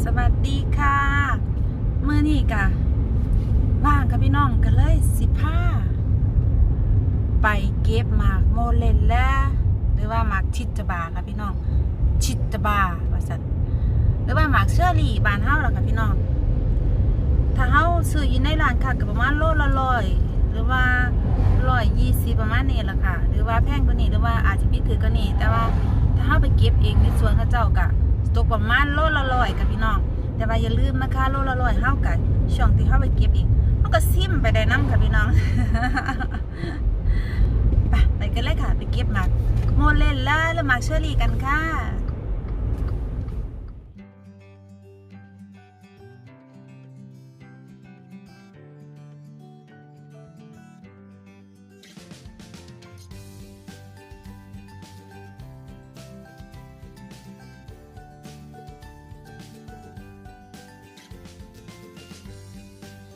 สวัสดีค่ะเมื่อนี้กะว่างกับพี่น้องกันเลยสิผ้าไปเก็บหมากโมเลนและหรือว่าหมากชิตบาค่ะพี่น้อง ชิตบาว่าสันหรือว่าหมากเชอรี่บานเฮาล่ะค่ะพี่น้อง ถ้าเฮาซื้ออยู่ในร้านค่ะก็ประมาณโลละร้อยหรือว่าร้อยยี่สิบประมาณนี้แหละค่ะ หรือว่าแพงกว่านี้หรือว่าอาจจะพิถือกว่านี้แต่ว่าถ้าเฮาไปเก็บเองในสวนเขาเจ้ากะ กประมาณโลละร้อยค่ะพี่น้อง แต่ว่าอย่าลืมนะคะโลละร้อยเฮากะช่วงที่เฮาไปเก็บอีกเฮาก็ซิมไปได้น้ำค่ะพี่น้องไปไปกันเลยค่ะ ไปเก็บหมากโมเลนล่าและหมากเชอรี่กันค่ะ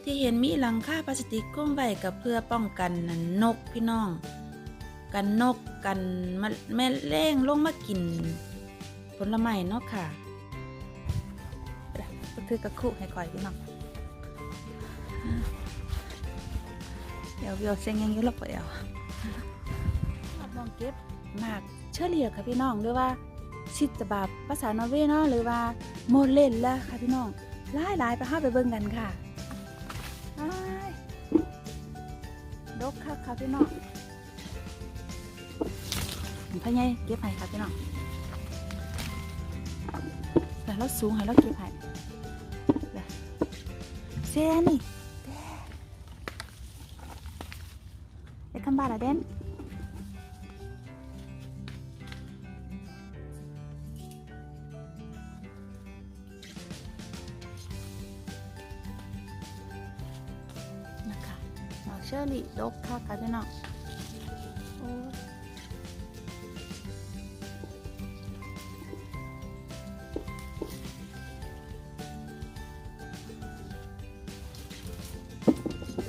ที่เห็นมีหลังคาพลาสติกก้มไว้กับเพื่อป้องกันนันนกพี่น้อง กันนกกันแม่แรงลงมากิน ผลไม้เนาะค่ะก็คือกระคุให้คอยพี่น้องเดี๋ยวเดี๋ยวเสียงยังยุ่งรอบเดียวมองเก็บมากเชื่อเรียค่ะพี่น้องหรือว่าชิตบาบภาษานอร์เวย์เนาะหรือว่าโมเลนแล้วค่ะพี่น้องหลายหลายๆไปห้าไปเบิ่งกันค่ะ ดกค่ะค่ะพี่น้องพ่อใหญ่เก็บให้ค่ะพี่น้องแต่เราสูงให้เราเก็บให้เซนี่เด้ไอ้คำบาละเด่น เชอรี่ดกค่ะค่ะพี่น้องโอ้ย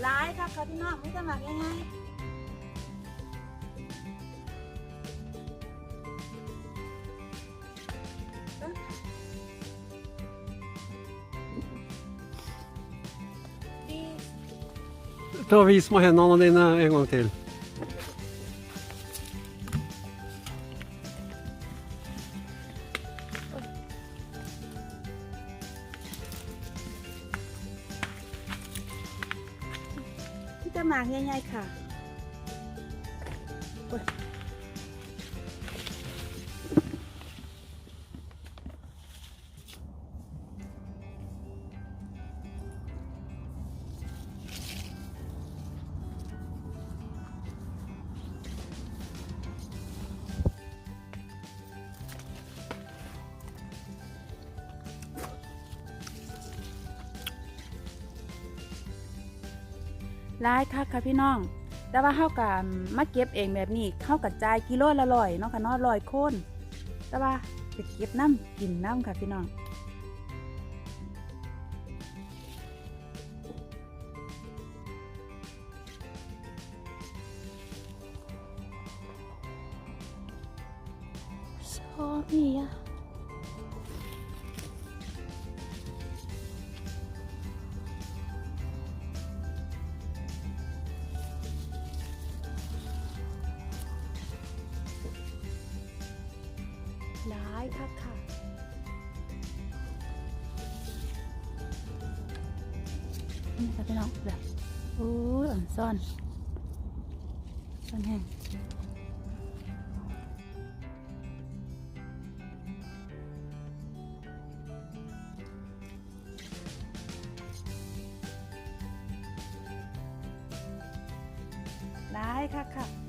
ร้ายค่ะค่ะพี่น้องไม่สมัครง่ายๆ Ta Vis meg hendene dine en gang til. Det er mange mangnya nyai ka. ร้ายค่ะค่ะพี่น้อง แต่ว่าเฮากับมาเก็บเองแบบนี้เฮากับจ่ายกิโลละร้อยเนาะค่ะเนาะร้อยโคนแต่ว่าไปเก็บน้ำกินน้ำค่ะพี่น้องโซมีอะ ร้ายค่ะค่ะนี่ค่ะพี่น้องแบบโอ้ยอ่อนซ่อนซ่อนแห้งร้ายค่ะค่ะ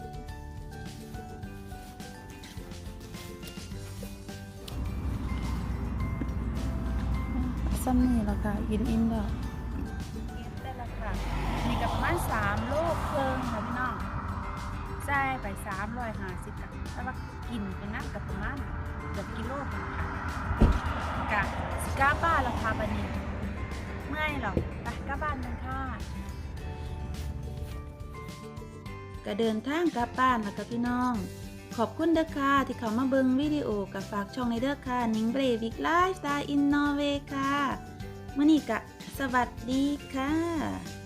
ซ้ำนี่ล้วค่ะอินอินแล้วเก็บได้แล้วค่ะนี่กับประมาณสามลูกเพิ่งค่ะพี่น้องใส่ไปสามร้อยห้าสิบค่ะแล้วว่ากินเป็นนักกับประมาณเกือบกิโลค่ะกะสก้าบ้านราคาบันนี้เมื่อยหรอกไปกับบ้านกันค่ะก็เดินทางกลับบ้านแล้วค่ะพี่น้อง ขอบคุณเด้อค่ะ ที่เขามาเบิ่งวิดีโอกับฝากช่องในเด้อค่ะ นิงเบรวิกไลฟ์สไตล์อินโนเวค่ะมื่อนี้กะสวัสดีค่ะ